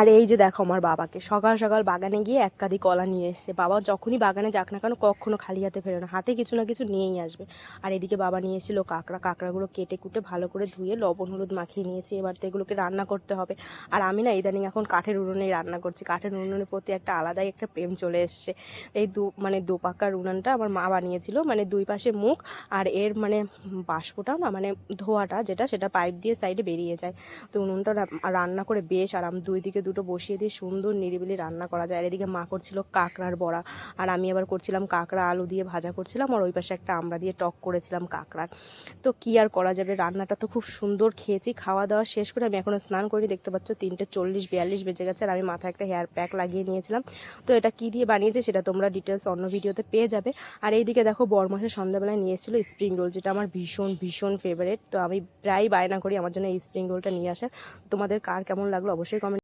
আর এই যে দেখো আমার বাবাকে, সকাল সকাল বাগানে গিয়ে এক কলা নিয়ে এসছে। বাবা যখনই বাগানে যাক না কেন কখনো খালি হাতে ফেরে না, হাতে কিছু না কিছু নিয়েই আসবে। আর এদিকে বাবা নিয়ে এসেছিল কাঁকড়া, কাঁকড়াগুলো কেটে কুটে ভালো করে ধুয়ে লবণ, হলুদ মাখিয়ে নিয়েছি। এবার তো এগুলোকে রান্না করতে হবে। আর আমি না ইদানিং এখন কাঠের উনুনেই রান্না করছি। কাঠের উনুনের প্রতি একটা আলাদাই একটা প্রেম চলে এসছে। এই দু মানে দু পাকার উনানটা আমার মা বানিয়েছিল মানে দুই পাশে মুখ আর এর মানে বাষ্পটা না মানে ধোয়াটা যেটা, সেটা পাইপ দিয়ে সাইডে বেরিয়ে যায়। তো উনুনটা রান্না করে বেশ আরাম, দুই দিকে দুটো বসিয়ে দিয়ে সুন্দর নিরিবিলি রান্না করা যায়। আর এদিকে মা করছিল কাঁকড়ার বড়া। আর আমি আবার করছিলাম কাঁকড়া আলু দিয়ে ভাজা করছিলাম। আর ওই পাশে একটা আমরা দিয়ে টক করেছিলাম কাঁকড়ার। তো কি আর করা যাবে? রান্নাটা তো খুব সুন্দর খেয়েছি। খাওয়া দাওয়া শেষ করে আমি এখনও স্নান করিনি। দেখতে পাচ্ছ তিনটে চল্লিশ বিয়াল্লিশ বেজে গেছে। আর আমি মাথায় একটা হেয়ার প্যাক লাগিয়ে নিয়েছিলাম। তো এটা কি দিয়ে বানিয়েছে সেটা তোমরা ডিটেলস অন্য ভিডিওতে পেয়ে যাবে। আর এইদিকে দেখো বরমাসের সন্ধ্যাবেলায় নিয়ে এসেছিল স্প্রিং রোল যেটা আমার ভীষণ ভীষণ ফেভারিট তো আমি প্রায় বায়না করি আমার জন্য এই স্প্রিং রোলটা নিয়ে আসার। তোমাদের কার কেমন লাগল অবশ্যই কমেন্ট